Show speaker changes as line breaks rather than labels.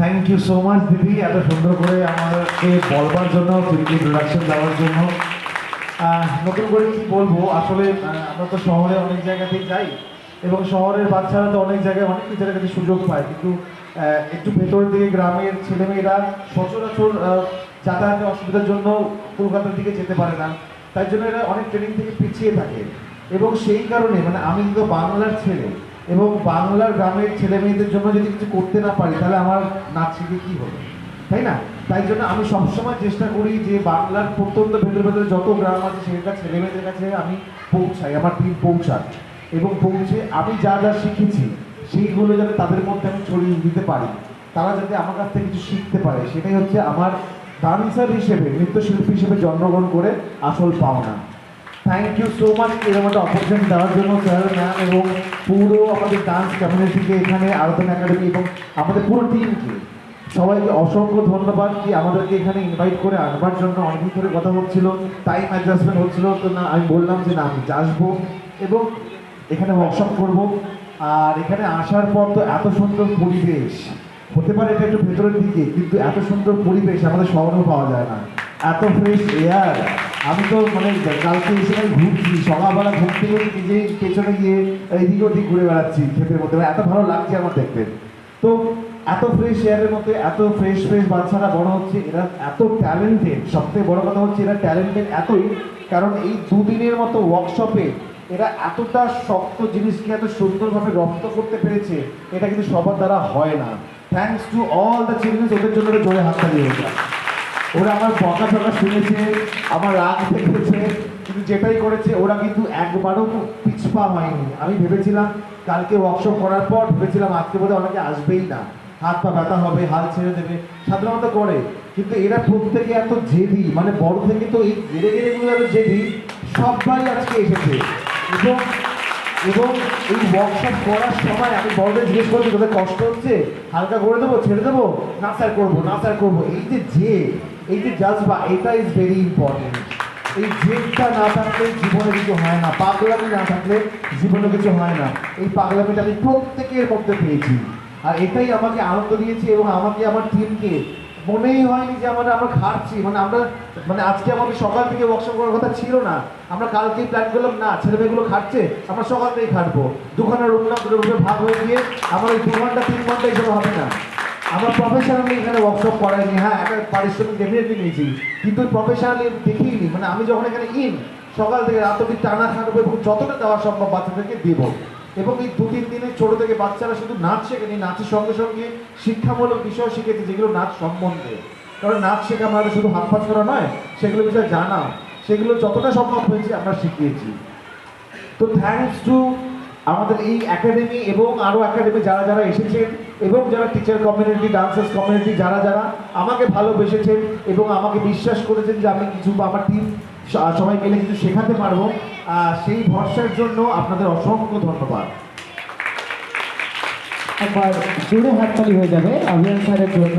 Thank you so much দিদি এত সুন্দর করে আমাকে বলবার জন্য ফিল্ম ইন্ট্রোডাকশন দেওয়ার জন্য। নতুন করে কি বলব, আসলে আমরা তো শহরে অনেক জায়গাতেই যাই, এবং শহরের বাচ্চারা তো অনেক জায়গায় অনেক টিচারের কাছে সুযোগ পায়, কিন্তু একটু ভেতরের দিকে গ্রামের ছেলেমেয়েরা সচরাচর যাতায়াতের অসুবিধার জন্য কলকাতার দিকে যেতে পারে না। তাই জন্য এরা অনেক ট্রেনিং থেকে পিছিয়ে থাকে। এবং সেই কারণে মানে আমি কিন্তু বাংলার ছেলে এবং বাংলার গ্রামের ছেলে মেয়েদের জন্য যদি কিছু করতে না পারি, তাহলে আমার নাচ শিখে কী হবে? তাই না? তাই জন্য আমি সবসময় চেষ্টা করি যে বাংলার প্রত্যন্ত ভেতরে ভেতরে যত গ্রাম আছে, সেখানকার ছেলে মেয়েদের কাছে আমি পৌঁছাই, আমার টিম পৌঁছাই এবং পৌঁছে আমি যা যা শিখেছি, সেইগুলো যাতে তাদের মধ্যে আমি ছড়িয়ে দিতে পারি। তারা যাতে আমার কাছ থেকে কিছু শিখতে পারে, সেটাই হচ্ছে আমার ডান্সার হিসেবে, নৃত্যশিল্পী হিসেবে জন্মগ্রহণ করে আসল পাওনা। থ্যাংক ইউ সো মাচ এরকম একটা অপরচুনিটি দেওয়ার জন্য স্যার ম্যাম এবং পুরো আমাদের ডান্স কমিউনিটিকে এখানে আরাধনা একাডেমি এবং আমাদের পুরো টিমকে সবাইকে অসংখ্য ধন্যবাদ কি আমাদেরকে এখানে ইনভাইট করে আনবার জন্য। অনেকদিন ধরে কথা হচ্ছিল টাইম অ্যাডজাস্টমেন্ট হচ্ছিল, তো না, আমি বললাম যে না, আমি আসব এবং এখানে ওয়ার্কশপ করব। আর এখানে আসার পর তো এত সুন্দর পরিবেশ, হতে পারে এটা একটু ভেতরের দিকে, কিন্তু এত সুন্দর পরিবেশ আমাদের শহরেও পাওয়া যায় না। এত ফ্রেশ এয়ার আমি তো মানে কালকে এসে ঘুরছি, সকালবেলা ঘুম থেকে নিজে পেছনে গিয়ে এইদিকে ওদিক ঘুরে বেড়াচ্ছি ক্ষেতের মধ্যে। এত ভালো লাগছে আমার দেখতে। তো এত ফ্রেশ এয়ারের মধ্যে, এত ফ্রেশ ফ্রেশ বাচ্চারা বড় হচ্ছে, এরা এত ট্যালেন্টেড সবথেকে বড় কথা হচ্ছে এরা ট্যালেন্টেড এতই, কারণ এই দুদিনের মতো ওয়ার্কশপে এরা এতটা শক্ত জিনিসকে এত সুন্দরভাবে রপ্ত করতে পেরেছে, এটা কিন্তু সবার দ্বারা হয় না। Thanks to all the childrens ওদের জন্য জোরে হাততালি হয়ে যায় ওরা আমার বকা টকা শুনেছে, আমার রাগ দেখেছে, কিন্তু যেটাই করেছে, ওরা কিন্তু একবারও পিছপা হয়নি। আমি ভেবেছিলাম কালকে ওয়ার্কশপ করার পর, ভেবেছিলাম আজকে বোধহয় অনেকে আসবেই না। হাত পা ব্যথা হবে, হাল ছেড়ে দেবে, সাধারণত করে। কিন্তু এরা প্রত্যেকে এত জেদি মানে বড় থেকে তো এই গেড়ে গেড়েগুলো এত জেদি, সবাই আজকে এসেছে। এবং এবং এই ওয়ার্কশপ করার সময় আমি বড়দের জিজ্ঞেস করছি, তোদের কষ্ট হচ্ছে? হালকা করে দেবো, ছেড়ে দেবো? না স্যার করব, না স্যার করব। এই যে জে এই যে জাজবা এটা ইজ ভেরি ইম্পর্টেন্ট এই জেদটা না থাকলে জীবনে কিছু হয় না, পাগলামি না থাকলে জীবনে কিছু হয় না। এই পাগলামিটা আমি প্রত্যেকের মধ্যে পেয়েছি। আর এটাই আমাকে আনন্দ দিয়েছে এবং আমাকে, আমার টিমকে মনেই হয়নি যে আমরা আমরা খাচ্ছি মানে আমরা মানে আজকে আমাদের সকাল থেকে ওয়ার্কশপ করার কথা ছিল না। আমরা কালকেই প্ল্যান করলাম, না, ছেলেমেয়েগুলো খাটছে, আমরা সকাল থেকেই খাটবো। দুখানা রুম না রুমে ভাগ হয়ে গিয়ে আমার ওই দু ঘণ্টা, তিন ঘণ্টা এসব হবে না। আমরা প্রফেশনালি এখানে ওয়ার্কশপ করাইনি হ্যাঁ একটা পারিশ্রমিক ডেফিনেটলি নিয়েছি, কিন্তু প্রফেশনালি দেখিনি মানে আমি যখন এখানে ইন সকাল থেকে রাত অব্দি টানা খাটবো এবং যতটা দেওয়া সম্ভব বাচ্চাদেরকে দেবো। এবং এই দু তিন দিনে ছোট থেকে বাচ্চারা শুধু নাচ শেখেনি, নাচের সঙ্গে সঙ্গে শিক্ষামূলক বিষয় শিখেছে, যেগুলো নাচ সম্বন্ধে। কারণ নাচ শেখা মানে শুধু হাত পাত করা নয়, সেগুলো বিষয়ে জানা। সেগুলো যতটা সম্ভব হয়েছে আমরা শিখিয়েছি। তো থ্যাঙ্কস টু আমাদের এই একাডেমি এবং আরও একাডেমি যারা যারা এসেছেন এবং যারা টিচার কমিউনিটি ডান্সার্স কমিউনিটি যারা যারা আমাকে ভালোবেসেছেন এবং আমাকে বিশ্বাস করেছেন যে আমি কিছু আমার টিম সবাই মিলে কিছু শেখাতে পারব সেই ভরসার জন্য আপনাদের অসংখ্য ধন্যবাদ।
একবার জোরে হাততালি হয়ে যাবে অভিয়ান স্যারের জন্য।